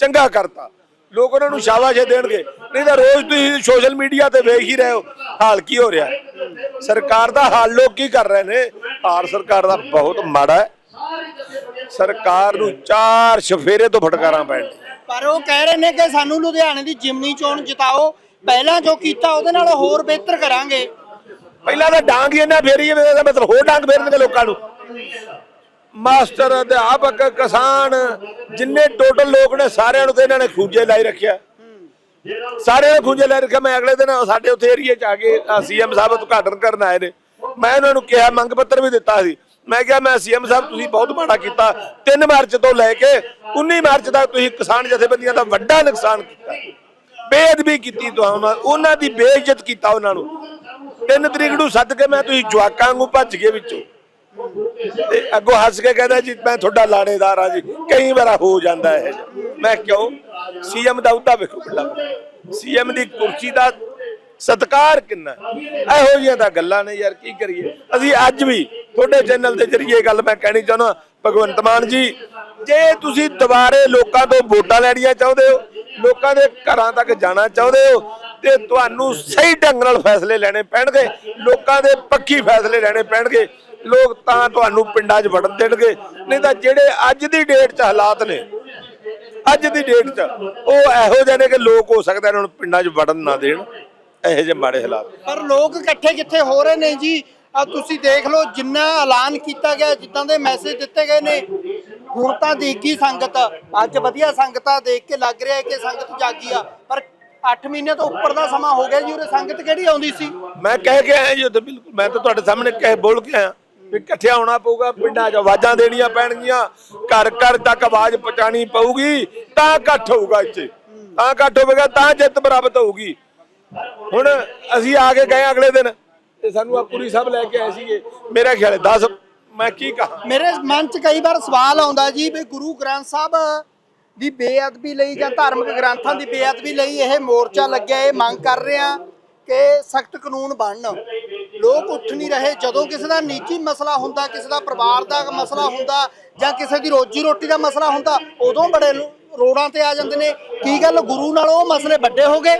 ਚੰਗਾ ਕਰਤਾ। ਲੋਕ ਉਹਨਾਂ ਨੂੰ ਸ਼ਾਬਾਸ਼ ਦੇਣਗੇ। ਨਹੀਂ ਤਾਂ ਰੋਜ਼ ਤੁਸੀਂ ਸੋਸ਼ਲ ਮੀਡੀਆ ਤੇ ਵੇਖ ਹੀ ਰਹੇ ਹੋ ਹਾਲ ਕੀ ਹੋ ਰਿਹਾ। ਸਰਕਾਰ ਦਾ ਹਾਲ ਲੋਕ ਕੀ ਕਰ ਰਹੇ ਨੇ? ਹਾਲ ਸਰਕਾਰ ਦਾ ਬਹੁਤ ਮਾੜਾ ਹੈ। ਸਰਕਾਰ ਨੂੰ ਚਾਰ ਸ਼ਫੇਰੇ ਤੋਂ ਫਟਕਾਰਾਂ ਪੈਣ ਪਰ ਉਹ ਕਹਿ ਰਹੇ ਨੇ ਕਿ ਸਾਨੂੰ ਲੁਧਿਆਣੇ ਦੀ ਜਿਮਨੀ ਚੋਣ ਜਿਤਾਓ ਪਹਿਲਾਂ ਜੋ ਕੀਤਾ ਉਹਦੇ ਨਾਲ ਹੋਰ ਬਿਹਤਰ ਕਰਾਂਗੇ। ਪਹਿਲਾਂ ਤਾਂ ਡਾਂਗ ਹੀ ਇਹਨਾਂ ਫੇਰੀ ਮਤਲਬ ਹੋਰ ਡਾਂਗ ਫੇਰਨਗੇ ਲੋਕਾਂ ਨੂੰ। ਮਾਸਟਰ ਅਧਿਆਪਕ ਕਿਸਾਨ, ਜਿੰਨੇ ਟੋਟਲ ਲੋਕ ਨੇ ਸਾਰਿਆਂ ਨੂੰ ਤੇ ਇਹਨਾਂ ਨੇ ਖੂਜੇ ਲਾਈ ਰੱਖਿਆ। ਸਾਰਿਆਂ ਨੇ ਖੂਜੇ ਲਾਈ ਰੱਖਿਆ। ਮੈਂ ਅਗਲੇ ਦਿਨ ਸਾਡੇ ਉੱਥੇ ਏਰੀਏ ਚ ਆ ਕੇ ਸੀਐਮ ਸਾਹਿਬ ਉਦਘਾਟਨ ਕਰਨ ਆਏ ਨੇ। ਮੈਂ ਉਹਨਾਂ ਨੂੰ ਕਿਹਾ, ਮੰਗ ਪੱਤਰ ਵੀ ਦਿੱਤਾ ਸੀ। ਮੈਂ ਕਿਹਾ, ਮੈਂ ਸੀਐਮ ਸਾਹਿਬ, ਤੁਸੀਂ ਬਹੁਤ ਮਾੜਾ ਕੀਤਾ। 3 ਮਾਰਚ ਤੋਂ ਲੈ ਕੇ 19 ਮਾਰਚ ਤੱਕ ਤੁਸੀਂ ਕਿਸਾਨ ਜਥੇਬੰਦੀਆਂ ਦਾ ਵੱਡਾ ਨੁਕਸਾਨ ਕੀਤਾ। ਬੇਅਦਬੀ ਕੀਤੀ ਤੁਹਾਨੂੰ ਉਹਨਾਂ ਦੀ ਬੇਇੱਜ਼ਤ ਕੀਤਾ ਉਹਨਾਂ ਨੂੰ। 3 ਤਰੀਕ ਨੂੰ ਸੱਦ ਕੇ ਮੈਂ ਤੁਸੀਂ ਜਵਾਕਾਂ ਵਾਂਗੂ ਭੱਜ ਗਏ ਵਿੱਚੋਂ। ਤੇ ਅੱਗੋਂ ਹੱਸ ਕੇ ਕਹਿੰਦਾ ਜੀ, ਮੈਂ ਤੁਹਾਡਾ ਲਾਣੇਦਾਰ ਆ ਜੀ। ਕਈ ਵਾਰ ਹੋ ਜਾਂਦਾ ਹੈ ਮੈਂ ਕਿਉਂ? ਸੀਐਮ ਦਾ ਅਹੁਦਾ ਵੇਖੋ ਕਿੰਨਾ ਸੀਐਮ ਦੀ ਕੁਰਸੀ ਦਾ ਸਤਕਾਰ ਕਿੰਨਾ ਇਹੋ ਜਿਹੀਆਂ ਤਾਂ ਗੱਲਾਂ ਨੇ ਯਾਰ, ਕੀ ਕਰੀਏ? ਅਸੀਂ ਅੱਜ ਵੀ ਤੁਹਾਡੇ ਚੈਨਲ ਦੇ ਜ਼ਰੀਏ ਗੱਲ ਮੈਂ ਕਹਿਣੀ ਚਾਹੁੰਦਾ ਭਗਵੰਤ ਮਾਨ ਜੀ, ਜੇ ਤੁਸੀਂ ਦੁਬਾਰੇ ਲੋਕਾਂ ਤੋਂ ਵੋਟਾਂ ਲੈਣੀਆਂ ਚਾਹੁੰਦੇ ਹੋ, ਲੋਕਾਂ ਦੇ ਘਰਾਂ ਤੱਕ ਜਾਣਾ ਚਾਹੁੰਦੇ ਹੋ, ਤੇ ਤੁਹਾਨੂੰ ਸਹੀ ਢੰਗ ਨਾਲ ਫੈਸਲੇ ਲੈਣੇ ਪੈਣਗੇ, ਲੋਕਾਂ ਦੇ ਪੱਕੀ ਫੈਸਲੇ ਲੈਣੇ ਪੈਣਗੇ ਲੋਕ ਤਾਂ ਤੁਹਾਨੂੰ ਪਿੰਡਾਂ 'ਚ ਵੜਨ ਦੇਣਗੇ। ਨਹੀਂ ਤਾਂ ਜਿਹੜੇ ਅੱਜ ਦੀ ਡੇਟ 'ਚ ਹਾਲਾਤ ਨੇ ਅੱਜ ਦੀ ਡੇਟ 'ਚ ਉਹ ਇਹੋ ਜਿਹੇ ਨੇ ਕਿ ਲੋਕ ਹੋ ਸਕਦਾ ਇਹਨਾਂ ਨੂੰ ਪਿੰਡਾਂ 'ਚ ਵੜਨ ਨਾ ਦੇਣ ਇਹੋ ਜਿਹੇ ਮਾੜੇ ਹਾਲਾਤ। ਪਰ ਲੋਕ ਇਕੱਠੇ ਕਿੱਥੇ ਹੋ ਰਹੇ ਨੇ ਜੀ? ਆ ਤੁਸੀਂ ਦੇਖ ਲਓ ਜਿੰਨਾ ਐਲਾਨ ਕੀਤਾ ਗਿਆ ਜਿੱਦਾਂ ਦੇ ਮੈਸੇਜ ਦਿੱਤੇ ਗਏ ਨੇ ਹੁਣ ਤਾਂ ਦੇਖੀ ਸੰਗਤ ਅੱਜ ਵਧੀਆ ਸੰਗਤਾਂ ਦੇਖ ਕੇ ਲੱਗ ਰਿਹਾ ਹੈ ਕਿ ਸੰਗਤ ਜਾਗੀ ਆ। ਪਰ 8 ਮਹੀਨੇ ਤੋਂ ਉੱਪਰ ਦਾ ਸਮਾਂ ਹੋ ਗਿਆ ਜੀ ਉਰੇ ਸੰਗਤ ਕਿਹੜੀ ਆਉਂਦੀ ਸੀ? ਮੈਂ ਕਹਿ ਕੇ ਆਇਆ ਜੀ ਉੱਥੇ ਬਿਲਕੁਲ ਮੈਂ ਤਾਂ ਤੁਹਾਡੇ ਸਾਹਮਣੇ ਕਹਿ ਬੋਲ ਕੇ ਆਇਆ। ਵੀ ਇਕੱਠਿਆ ਹੋਣਾ ਪਊਗਾ, ਪਿੰਡਾਂ 'ਚ ਆਵਾਜ਼ਾਂ ਦੇਣੀਆਂ ਪੈਣਗੀਆਂ, ਘਰ ਘਰ ਤੱਕ ਆਵਾਜ਼ ਪਹੁੰਚਾਣੀ ਪਊਗੀ, ਤਾਂ ਇਕੱਠ ਹੋਊਗਾ ਇੱਥੇ। ਤਾਂ ਇਕੱਠ ਹੋਵੇਗਾ, ਤਾਂ ਜਿੱਤ ਪ੍ਰਾਪਤ ਹੋਊਗੀ। ਹੁਣ ਅਸੀਂ ਆ ਕੇ ਗਏ ਅਗਲੇ ਦਿਨ, ਤੇ ਸਾਨੂੰ ਆ ਪੂਰੀ ਸਭ ਲੈ ਕੇ ਆਏ ਸੀਗੇ। ਮੇਰਾ ਖਿਆਲ ਹੈ 10 ਮੈਂ ਕੀ ਕਹਾਂ? ਮੇਰੇ ਮਨ 'ਚ ਕਈ ਵਾਰ ਸਵਾਲ ਆਉਂਦਾ ਜੀ ਵੀ ਗੁਰੂ ਗ੍ਰੰਥ ਸਾਹਿਬ ਦੀ ਬੇਅਦਬੀ ਲਈ ਜਾਂ ਧਾਰਮਿਕ ਗ੍ਰੰਥਾਂ ਦੀ ਬੇਅਦਬੀ ਲਈ ਇਹ ਮੋਰਚਾ ਲੱਗਿਆ, ਇਹ ਮੰਗ ਕਰ ਰਹੇ ਆ ਕਿ ਸਖਤ ਕਾਨੂੰਨ ਬਣਨ। ਲੋਕ ਉੱਠ ਨਹੀਂ ਰਹੇ। ਜਦੋਂ ਕਿਸੇ ਦਾ ਨਿੱਜੀ ਮਸਲਾ ਹੁੰਦਾ, ਕਿਸੇ ਦਾ ਪਰਿਵਾਰ ਦਾ ਮਸਲਾ ਹੁੰਦਾ ਜਾਂ ਕਿਸੇ ਦੀ ਰੋਜੀ ਰੋਟੀ ਦਾ ਮਸਲਾ ਹੁੰਦਾ, ਉਦੋਂ ਬੜੇ ਲੋ- ਤੇ ਆ ਜਾਂਦੇ ਨੇ। ਕੀ ਗੱਲ? ਗੁਰੂ ਨਾਲ ਉਹ ਮਸਲੇ ਵੱਡੇ ਹੋ ਗਏ।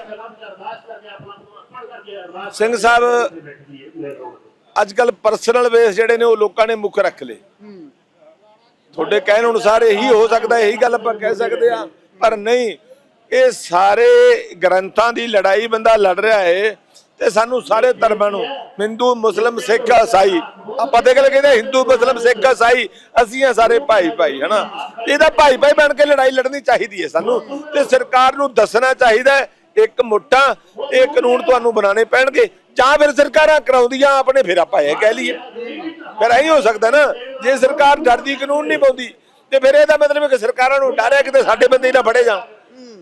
ਸਿੰਘ ਸਾਹਿਬ ਅੱਜ ਕੱਲ ਪਰਸਨਲ ਬੇਸ ਜਿਹੜੇ ਨੇ ਉਹ ਲੋਕਾਂ ਨੇ ਮੁੱਖ ਰੱਖ ਲਏ। ਤੁਹਾਡੇ ਕਹਿਣ ਅਨੁਸਾਰ ਇਹੀ ਹੋ ਸਕਦਾ, ਇਹੀ ਗੱਲ ਆਪਾਂ ਕਹਿ ਸਕਦੇ ਆ ਪਰ ਨਹੀਂ, ਇਹ ਸਾਰੇ ਗ੍ਰੰਥਾਂ ਦੀ ਲੜਾਈ ਬੰਦਾ ਲੜ ਰਿਹਾ ਹੈ ਤੇ ਸਾਨੂੰ ਸਾਰੇ ਧਰਮਾਂ ਨੂੰ, ਹਿੰਦੂ, ਮੁਸਲਮ, ਸਿੱਖ ਈਸਾਈ ਆਪਾਂ ਦੇਖ ਲੈ ਕਹਿੰਦੇ ਹਿੰਦੂ, ਮੁਸਲਮ, ਸਿੱਖ ਈਸਾਈ ਅਸੀਂ ਆ ਸਾਰੇ ਭਾਈ ਭਾਈ, ਹਨਾ? ਇਹਦਾ ਭਾਈ ਭਾਈ ਬਣ ਕੇ ਲੜਾਈ ਲੜਨੀ ਚਾਹੀਦੀ ਹੈ ਸਾਨੂੰ ਤੇ ਸਰਕਾਰ ਨੂੰ ਦੱਸਣਾ ਚਾਹੀਦਾ ਇੱਕ ਮੋਟਾ ਇਹ ਕਾਨੂੰਨ ਤੁਹਾਨੂੰ ਬਣਾਉਣੇ ਪੈਣਗੇ, ਜਾਂ ਫਿਰ ਸਰਕਾਰਾਂ ਕਰਾਉਂਦੀਆਂ, ਆਪਣੇ ਫਿਰ ਆਪਾਂ ਇਹ ਕਹਿ ਲਈਏ। ਫਿਰ ਐਂ ਹੋ ਸਕਦਾ ਨਾ, ਜੇ ਸਰਕਾਰ ਡਰਦੀ, ਕਾਨੂੰਨ ਨਹੀਂ ਪਾਉਂਦੀ, ਤੇ ਫਿਰ ਇਹਦਾ ਮਤਲਬ ਹੈ ਕਿ ਸਰਕਾਰਾਂ ਨੂੰ ਡਰ ਹੈ ਕਿਤੇ ਸਾਡੇ ਬੰਦੇ ਹੀ ਨਾ ਫੜੇ ਜਾਣ।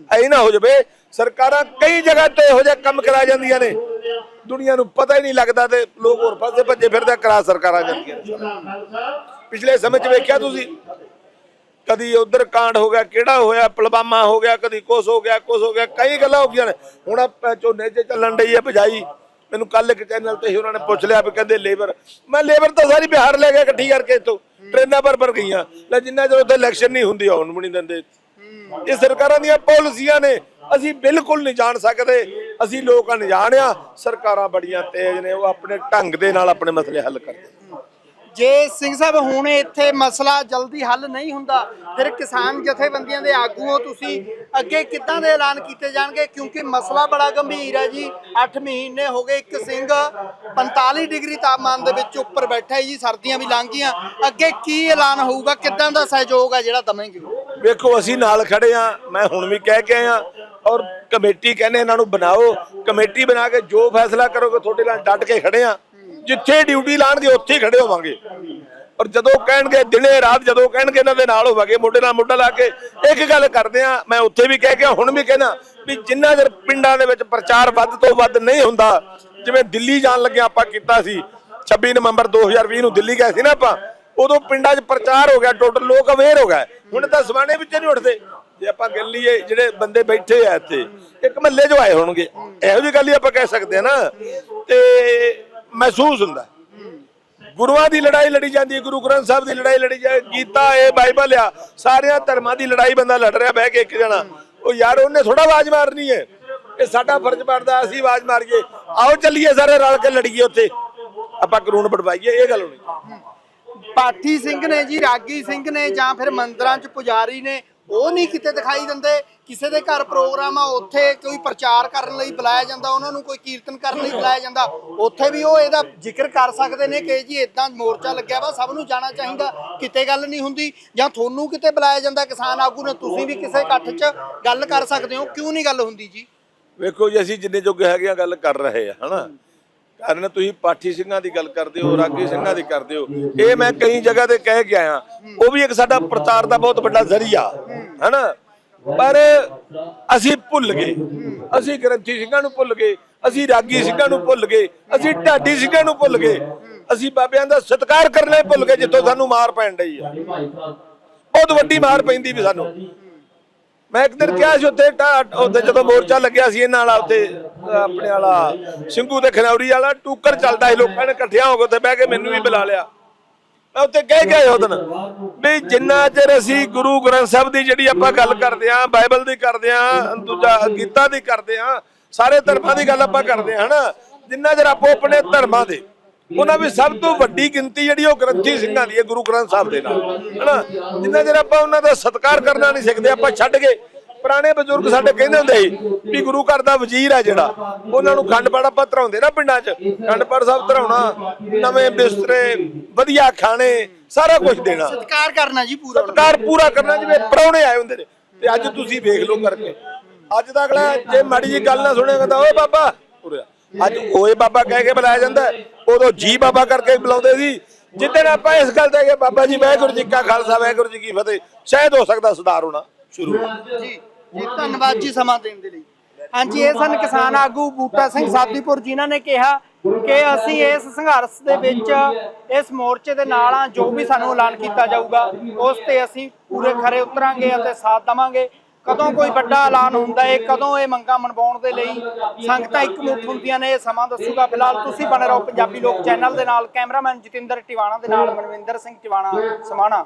ਐ ਨਾ ਹੋ ਜਾਵੇ, ਸਰਕਾਰਾਂ ਕਈ ਜਗ੍ਹਾ ਤੇ ਇਹੋ ਜਿਹਾ ਕੰਮ ਕਰਾ ਜਾਂਦੀਆਂ ਨੇ ਦੁਨੀਆ ਨੂੰ ਪਤਾ ਹੀ ਨਹੀਂ ਲੱਗਦਾ ਤੇ ਲੋਕ ਹੋਰ ਪਾਸੇ ਭੱਜੇ ਫਿਰਦੇ ਕਰਾ ਸਰਕਾਰਾਂ ਜਾਂਦੀਆਂ। ਪਿਛਲੇ ਸਮੇਂ 'ਚ ਵੇਖਿਆ ਤੁਸੀਂ? ਕਦੀ ਉਧਰ ਕਾਂਡ ਹੋ ਗਿਆ ਕਿਹੜਾ ਹੋਇਆ ਪਲਵਾਮਾ ਹੋ ਗਿਆ ਕਦੀ ਕੁਛ ਹੋ ਗਿਆ ਕੁਛ ਹੋ ਗਿਆ ਕਈ ਗੱਲਾਂ ਹੋ ਗਈਆਂ ਨੇ। ਹੁਣ ਝੋਨੇ 'ਚ ਚੱਲਣ ਡਈ ਹੈ ਬਜਾਈ ਮੈਨੂੰ ਕੱਲ ਇੱਕ ਚੈਨਲ ਤੇ ਹੀ ਉਹਨਾਂ ਨੇ ਪੁੱਛ ਲਿਆ ਵੀ ਕਹਿੰਦੇ ਲੇਬਰ ਮੈਂ ਲੇਬਰ ਤਾਂ ਸਾਰੀ ਬਿਹਾਰ ਲੈ ਗਿਆ ਇਕੱਠੀ ਕਰਕੇ ਇੱਥੋਂ। ਟ੍ਰੇਨਾਂ ਪਰ ਪਰ ਗਈਆਂ। ਲੈ ਜਿੰਨਾ ਚਿਰ ਉੱਥੇ ਇਲੈਕਸ਼ਨ ਨਹੀਂ ਹੁੰਦੀ ਆਉਣ ਵੀ ਨਹੀਂ ਦਿੰਦੇ। ਇਹ ਸਰਕਾਰਾਂ ਦੀਆਂ ਪਾਲਿਸੀਆਂ ਨੇ। ਅਸੀਂ ਬਿਲਕੁਲ ਨਹੀਂ ਜਾਣ ਸਕਦੇ। ਅਸੀਂ ਲੋਕ ਅਣਜਾਣ ਆ ਸਰਕਾਰਾਂ ਬੜੀਆਂ ਤੇਜ਼ ਨੇ ਉਹ ਆਪਣੇ ਢੰਗ ਦੇ ਨਾਲ ਆਪਣੇ ਮਸਲੇ ਹੱਲ ਕਰਦੇ। ਜੇ ਸਿੰਘ ਸਾਹਿਬ ਹੁਣ ਇੱਥੇ ਮਸਲਾ ਜਲਦੀ ਹੱਲ ਨਹੀਂ ਹੁੰਦਾ ਫਿਰ ਕਿਸਾਨ ਜਥੇਬੰਦੀਆਂ ਦੇ ਆਗੂਓ ਤੁਸੀਂ ਅੱਗੇ ਕਿੱਦਾਂ ਦੇ ਐਲਾਨ ਕੀਤੇ ਜਾਣਗੇ? ਕਿਉਂਕਿ ਮਸਲਾ ਬੜਾ ਗੰਭੀਰ ਹੈ ਜੀ। 8 ਮਹੀਨੇ ਹੋ ਗਏ ਇੱਕ ਸਿੰਘ 45 ਡਿਗਰੀ ਤਾਪਮਾਨ ਦੇ ਵਿੱਚ ਉੱਪਰ ਬੈਠਾ ਹੈ ਜੀ ਸਰਦੀਆਂ ਵੀ ਲੰਘ ਗਈਆਂ ਅੱਗੇ ਕੀ ਐਲਾਨ ਹੋਊਗਾ? ਕਿੱਦਾਂ ਦਾ ਸਹਿਯੋਗ ਹੈ ਜਿਹੜਾ ਦਵਾਂਗੇ? ਵੇਖੋ ਅਸੀਂ ਨਾਲ ਖੜੇ ਆ ਮੈਂ ਹੁਣ ਵੀ ਕਹਿ ਕੇ ਆਇਆ ਔਰ ਕਮੇਟੀ ਕਹਿੰਦੇ ਇਹਨਾਂ ਨੂੰ ਬਣਾਓ। ਕਮੇਟੀ ਬਣਾ ਕੇ ਜੋ ਫੈਸਲਾ ਕਰੋਗੇ ਤੁਹਾਡੇ ਨਾਲ ਡਟ ਕੇ ਖੜੇ ਆ। ਜਿੱਥੇ ਡਿਊਟੀ ਲਾਣਗੇ ਉੱਥੇ ਹੀ ਖੜੇ ਹੋਵਾਂਗੇ। ਔਰ ਜਦੋਂ ਕਹਿਣਗੇ, ਦਿਨੇ ਰਾਤ ਜਦੋਂ ਕਹਿਣਗੇ, ਇਹਨਾਂ ਦੇ ਨਾਲ ਹੋਵਾਂਗੇ, ਮੋਢੇ ਨਾਲ ਮੋਢਾ ਲਾ ਕੇ ਇੱਕ ਗੱਲ ਕਰਦੇ ਆ। ਮੈਂ ਉੱਥੇ ਵੀ ਕਹਿ ਗਿਆ ਹੁਣ ਵੀ ਕਹਿਣਾ ਵੀ ਜਿੰਨਾ ਚਿਰ ਪਿੰਡਾਂ ਦੇ ਵਿੱਚ ਪ੍ਰਚਾਰ ਵੱਧ ਤੋਂ ਵੱਧ ਨਹੀਂ ਹੁੰਦਾ, ਜਿਵੇਂ ਦਿੱਲੀ ਜਾਣ ਲੱਗੇ ਆਪਾਂ ਕੀਤਾ ਸੀ 26 ਨਵੰਬਰ 2020 ਨੂੰ ਦਿੱਲੀ ਗਏ ਸੀ ਨਾ ਆਪਾਂ, ਉਦੋਂ ਪਿੰਡਾਂ 'ਚ ਪ੍ਰਚਾਰ ਹੋ ਗਿਆ, ਟੋਟਲ ਲੋਕ ਅਵੇਅਰ ਹੋ ਗਏ। ਹੁਣ ਤਾਂ ਸਵਾਣੇ ਵਿੱਚ ਨਹੀਂ ਉੱਠਦੇ। ਜੇ ਆਪਾਂ ਗੱਲ ਲਈਏ ਜਿਹੜੇ ਬੰਦੇ ਬੈਠੇ ਆ ਇੱਥੇ, ਇੱਕ ਮਹੱਲੇ 'ਚੋਂ ਆਏ ਹੋਣਗੇ। ਇਹੋ ਜਿਹੀ ਗੱਲ ਹੀ ਆਪਾਂ ਕਹਿ ਸਕਦੇ ਆ ਨਾ। ਤੇ ਮਹਿਸੂਸ ਹੁੰਦਾ। ਗੁਰੂਆਂ ਦੀ ਲੜਾਈ ਲੜੀ ਜਾਂਦੀ ਹੈ, ਗੁਰੂ ਗ੍ਰੰਥ ਸਾਹਿਬ ਦੀ ਲੜਾਈ ਲੜੀ ਜਾਂਦੀ ਗੀਤਾ, ਇਹ ਬਾਈਬਲ ਆ, ਸਾਰਿਆਂ ਧਰਮਾਂ ਦੀ ਲੜਾਈ ਬੰਦਾ ਲੜ ਰਿਹਾ, ਬਹਿ ਕੇ ਇੱਕ ਜਣਾ। ਉਹ ਯਾਰ, ਉਹਨੇ ਥੋੜਾ ਆਵਾਜ਼ ਮਾਰਨੀ ਹੈ। ਇਹ ਸਾਡਾ ਫਰਜ਼ ਬਣਦਾ, ਅਸੀਂ ਆਵਾਜ਼ ਮਾਰੀਏ। ਆਓ ਚੱਲੀਏ ਸਾਰੇ ਰਲ ਕੇ ਲੜੀਏ ਉੱਥੇ। ਆਪਾਂ ਕਾਨੂੰਨ ਬਣਵਾਈਏ, ਇਹ ਗੱਲ ਹੋਣੀ। ਪਾਠੀ ਸਿੰਘ ਨੇ ਜੀ, ਰਾਗੀ ਸਿੰਘ ਨੇ ਜਾਂ ਫਿਰ ਮੰਦਰਾਂ 'ਚ ਪੁਜਾਰੀ ਨੇ ਉਹ ਨਹੀਂ ਕਿਤੇ ਦਿਖਾਈ ਦਿੰਦੇ। ਕਿਸੇ ਦੇ ਘਰ ਪ੍ਰੋਗਰਾਮ ਆ, ਉੱਥੇ ਕੋਈ ਪ੍ਰਚਾਰ ਕਰਨ ਲਈ ਬੁਲਾਇਆ ਜਾਂਦਾ, ਉਹਨਾਂ ਨੂੰ ਕੋਈ ਕੀਰਤਨ ਕਰਨ ਲਈ ਬੁਲਾਇਆ ਜਾਂਦਾ। ਉੱਥੇ ਵੀ ਉਹ ਇਹਦਾ ਜ਼ਿਕਰ ਕਰ ਸਕਦੇ ਨੇ ਕਿ ਜੀ ਇਦਾਂ ਮੋਰਚਾ ਲੱਗਿਆ ਵਾ, ਸਭ ਨੂੰ ਜਾਣਾ ਚਾਹੀਦਾ, ਕਿਤੇ ਗੱਲ ਨਹੀਂ ਹੁੰਦੀ। ਜਾਂ ਤੁਹਾਨੂੰ ਕਿਤੇ ਬੁਲਾਇਆ ਜਾਂਦਾ, ਕਿਸਾਨ ਆਗੂ ਨੇ, ਤੁਸੀਂ ਵੀ ਕਿਸੇ ਇਕੱਠ 'ਚ ਗੱਲ ਕਰ ਸਕਦੇ ਹੋ, ਕਿਉਂ ਨਹੀਂ ਗੱਲ ਹੁੰਦੀ ਜੀ? ਵੇਖੋ ਜੀ, ਅਸੀਂ ਜਿੰਨੇ ਜੋਗੇ ਹੈਗੇ ਆ, ਗੱਲ ਕਰ ਰਹੇ ਆ, ਹਨਾ? ਕਾਰਨ ਤੁਸੀਂ ਪਾਠੀ ਸਿੰਘਾਂ ਦੀ ਗੱਲ ਕਰਦੇ ਹੋ, ਰਾਗੀ ਸਿੰਘਾਂ ਦੀ ਕਰਦੇ ਹੋ। ਇਹ ਮੈਂ ਕਈ ਜਗ੍ਹਾ ਤੇ ਕਹਿ ਕੇ ਆਇਆ। ਉਹ ਵੀ ਇੱਕ ਸਾਡਾ ਪ੍ਰਚਾਰ ਦਾ ਬਹੁਤ ਵੱਡਾ ਜ਼ਰੀਆ, ਹਨਾ? ਪਰ ਅਸੀਂ ਭੁੱਲ ਗਏ। ਅਸੀਂ ਗ੍ਰੰਥੀ ਸਿੰਘਾਂ ਨੂੰ ਭੁੱਲ ਗਏ, ਅਸੀਂ ਰਾਗੀ ਸਿੰਘਾਂ ਨੂੰ ਭੁੱਲ ਗਏ, ਅਸੀਂ ਢਾਡੀ ਸਿੰਘਾਂ ਨੂੰ ਭੁੱਲ ਗਏ, ਅਸੀਂ ਬਾਬਿਆਂ ਦਾ ਸਤਿਕਾਰ ਕਰਨਾ ਭੁੱਲ ਗਏ, ਜਿੱਥੋਂ ਸਾਨੂੰ ਮਾਰ ਪੈਣ ਡਈ ਆ। ਬਹੁਤ ਵੱਡੀ ਮਾਰ ਪੈਂਦੀ ਵੀ ਸਾਨੂੰ। ਮੈਂ ਇੱਕ ਦਿਨ ਕਿਹਾ ਸੀ ਉੱਥੇ ਉੱਥੇ ਜਦੋਂ ਮੋਰਚਾ ਲੱਗਿਆ ਸੀ ਇਹਨਾਂ ਵਾਲਾ ਉੱਥੇ ਆਪਣੇ ਵਾਲਾ ਸਿੰਘੂ ਤੇ ਖਨੌਰੀ ਵਾਲਾ, ਟੂਕਰ ਚੱਲਦਾ ਸੀ, ਲੋਕਾਂ ਨੇ ਇਕੱਠਿਆਂ ਹੋ ਕੇ ਉੱਥੇ ਬਹਿ ਕੇ ਮੈਨੂੰ ਵੀ ਬੁਲਾ ਲਿਆ। ਮੈਂ ਉੱਥੇ ਕਹਿ ਗਿਆ ਉਹ ਦਿਨ ਵੀ ਜਿੰਨਾ ਚਿਰ ਅਸੀਂ ਗੁਰੂ ਗ੍ਰੰਥ ਸਾਹਿਬ ਦੀ ਜਿਹੜੀ ਆਪਾਂ ਗੱਲ ਕਰਦੇ ਆਂ ਬਾਈਬਲ ਦੀ ਕਰਦੇ ਆਂ ਦੂਜਾ ਗੀਤਾ ਦੀ ਕਰਦੇ ਆਂ ਸਾਰੇ ਧਰਮਾਂ ਦੀ ਗੱਲ ਆਪਾਂ ਕਰਦੇ ਆਂ ਹਨਾ? ਜਿੰਨਾ ਚਿਰ ਆਪੋ ਆਪਣੇ ਧਰਮਾਂ ਦੇ ਉਹਨਾਂ ਵਿੱਚ ਸਭ ਤੋਂ ਵੱਡੀ ਗਿਣਤੀ ਜਿਹੜੀ ਉਹ ਗ੍ਰੰਥੀ ਸਿੰਘਾਂ ਦੀ ਹੈ ਗੁਰੂ ਗ੍ਰੰਥ ਸਾਹਿਬ ਦੇ ਨਾਲ। ਹਨਾ? ਜਿੰਨਾ ਚਿਰ ਆਪਾਂ ਉਹਨਾਂ ਦਾ ਸਤਿਕਾਰ ਕਰਨਾ ਨਹੀਂ ਸਿੱਖਦੇ ਆਪਾਂ ਛੱਡ ਗਏ। ਪੁਰਾਣੇ ਬਜ਼ੁਰਗ ਸਾਡੇ ਕਹਿੰਦੇ ਹੁੰਦੇ ਸੀ ਵੀ ਗੁਰੂ ਘਰ ਦਾ ਵਜ਼ੀਰ ਆ ਜਿਹੜਾ ਉਹਨਾਂ ਨੂੰ ਖੰਡ ਪਾਠ ਆਪਾਂ ਧਰਾਉਂਦੇ ਨਾ ਪਿੰਡਾਂ 'ਚ। ਖੰਡ ਪਾਠ ਸਾਹਿਬ ਧਰਾਉਣਾ ਨਵੇਂ ਬਿਸਤਰੇ ਵਧੀਆ ਖਾਣੇ ਸਾਰਾ ਕੁਝ ਦੇਣਾ। ਸਤਿਕਾਰ ਕਰਨਾ ਜੀ ਪੂਰਾ। ਸਤਿਕਾਰ ਪੂਰਾ ਕਰਨਾ ਜਿਵੇਂ ਪ੍ਰਾਹੁਣੇ ਆਏ ਹੁੰਦੇ ਨੇ। ਤੇ ਅੱਜ ਤੁਸੀਂ ਵੇਖ ਲਓ ਕਰਕੇ। ਅੱਜ ਦਾ ਅਗਲਾ ਜੇ ਮਾੜੀ ਜੀ ਗੱਲ ਨਾ ਸੁਣਿਆ ਕਹਿੰਦਾ ਓਏ ਬਾਬਾ ਉਰੇ। ਅੱਜ ਓਏ ਬਾਬਾ ਕਹਿ ਕੇ ਬੁਲਾਇਆ ਜਾਂਦਾ। ਉਦੋਂ ਜੀ ਬਾਬਾ ਕਰਕੇ ਬੁਲਾਉਂਦੇ ਸੀ। ਜਿੱਦਣ ਆਪਾਂ ਇਸ ਗੱਲ ਤੇ ਕਿ ਬਾਬਾ ਜੀ, ਵਾਹਿਗੁਰੂ ਜੀ ਕਾ ਖਾਲਸਾ, ਵਾਹਿਗੁਰੂ ਜੀ ਕੀ ਫਤਿਹ। ਸ਼ਾਇਦ ਹੋ ਸਕਦਾ ਸੁਧਾਰ ਹੋਣਾ ਸ਼ੁਰੂ ਜੀ ਜੀ, ਧੰਨਵਾਦ ਜੀ ਸਮਾਂ ਦੇਣ ਦੇ ਲਈ। ਹਾਂਜੀ, ਇਹ ਸਨ ਕਿਸਾਨ ਆਗੂ ਬੂਟਾ ਸਿੰਘ ਸਾਦੀਪੁਰ, ਜਿਨ੍ਹਾਂ ਨੇ ਕਿਹਾ ਕਿ ਅਸੀਂ ਇਸ ਸੰਘਰਸ਼ ਦੇ ਵਿੱਚ, ਇਸ ਮੋਰਚੇ ਦੇ ਨਾਲ ਆ, ਜੋ ਵੀ ਸਾਨੂੰ ਐਲਾਨ ਕੀਤਾ ਜਾਊਗਾ, ਉਸ ਤੇ ਅਸੀਂ ਪੂਰੇ ਖਰੇ ਉਤਰਾਂਗੇ ਅਤੇ ਸਾਥ ਦੇਵਾਂਗੇ। ਕਦੋਂ ਕੋਈ ਵੱਡਾ ਐਲਾਨ ਹੁੰਦਾ ਹੈ ਕਦੋਂ ਇਹ ਮੰਗਾਂ ਮਨਵਾਉਣ ਦੇ ਲਈ ਸੰਗਤਾਂ ਇੱਕ ਮੁੱਠ ਹੁੰਦੀਆਂ ਨੇ, ਇਹ ਸਮਾਂ ਦੱਸੂਗਾ। ਫਿਲਹਾਲ ਤੁਸੀਂ ਬਣੇ ਰਹੋ ਪੰਜਾਬੀ ਲੋਕ ਚੈਨਲ ਦੇ ਨਾਲ, ਕੈਮਰਾਮੈਨ ਜਤਿੰਦਰ ਟਿਵਾਣਾ ਦੇ ਨਾਲ, ਮਨਵਿੰਦਰ ਸਿੰਘ ਟਿਵਾਣਾ, ਸਮਾਣਾ।